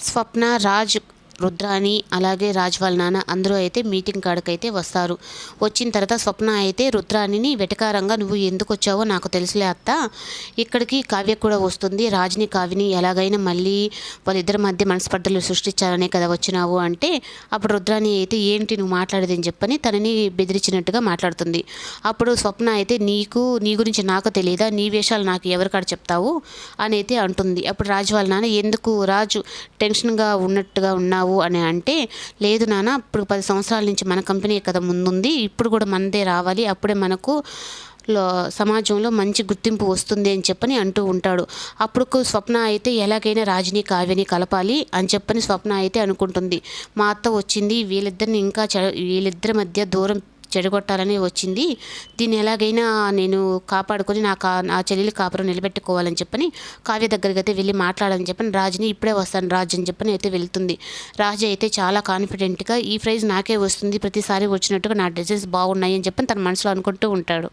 స్వప్న రాజ్ రుద్రాని అలాగే రాజ్ వాళ్ళ నాన్న అందరూ అయితే మీటింగ్ కాడకైతే వస్తారు. వచ్చిన తర్వాత స్వప్న అయితే రుద్రాణిని వెటకారంగా నువ్వు ఎందుకు వచ్చావో నాకు తెలుసులే అత్త. ఇక్కడికి కావ్య కూడా వస్తుంది. రాజ్ని కావ్యని ఎలాగైనా మళ్ళీ వాళ్ళిద్దరి మధ్య మనస్పర్ధలు సృష్టించాలనే కదా వచ్చినావు అంటే అప్పుడు రుద్రాణి అయితే ఏంటి నువ్వు మాట్లాడేది అని చెప్పని తనని బెదిరించినట్టుగా మాట్లాడుతుంది. అప్పుడు స్వప్న అయితే నీకు నీ గురించి నాకు తెలియదా నీ వేషాలు నాకు ఎవరికాడ చెప్తావు? అని అయితే అంటుంది. అప్పుడు రాజు వాళ్ళ నాన్న ఎందుకు? రాజు టెన్షన్గా ఉన్నట్టుగా ఉన్నావు. అని అంటే లేదు నాన్న ఇప్పుడు పది సంవత్సరాల నుంచి మన కంపెనీ కదా ముందుంది ఇప్పుడు కూడా మనదే రావాలి అప్పుడే మనకు లో సమాజంలో మంచి గుర్తింపు వస్తుంది అని చెప్పని అంటూ ఉంటాడు. అప్పుడు స్వప్న అయితే ఎలాగైనా రాజుని కావ్యని కలపాలి అని చెప్పని స్వప్న అయితే అనుకుంటుంది. మా అత్త వచ్చింది వీళ్ళిద్దరిని ఇంకా చ వీళ్ళిద్దరి మధ్య దూరం చెడగొట్టాలని వచ్చింది. దీన్ని ఎలాగైనా నేను కాపాడుకొని నా కా నా చెల్లెలి కాపురం నిలబెట్టుకోవాలని చెప్పని కావ్య దగ్గరికి అయితే వెళ్ళి మాట్లాడని చెప్పని రాజుని ఇప్పుడే వస్తాను రాజు అని చెప్పని అయితే వెళ్తుంది. రాజు అయితే చాలా కాన్ఫిడెంట్గా ఈ ప్రైజ్ నాకే వస్తుంది ప్రతిసారి వచ్చినట్టుగా నా డ్రెస్సెస్ బాగున్నాయి అని చెప్పని తన మనసులో అనుకుంటూ ఉంటాడు.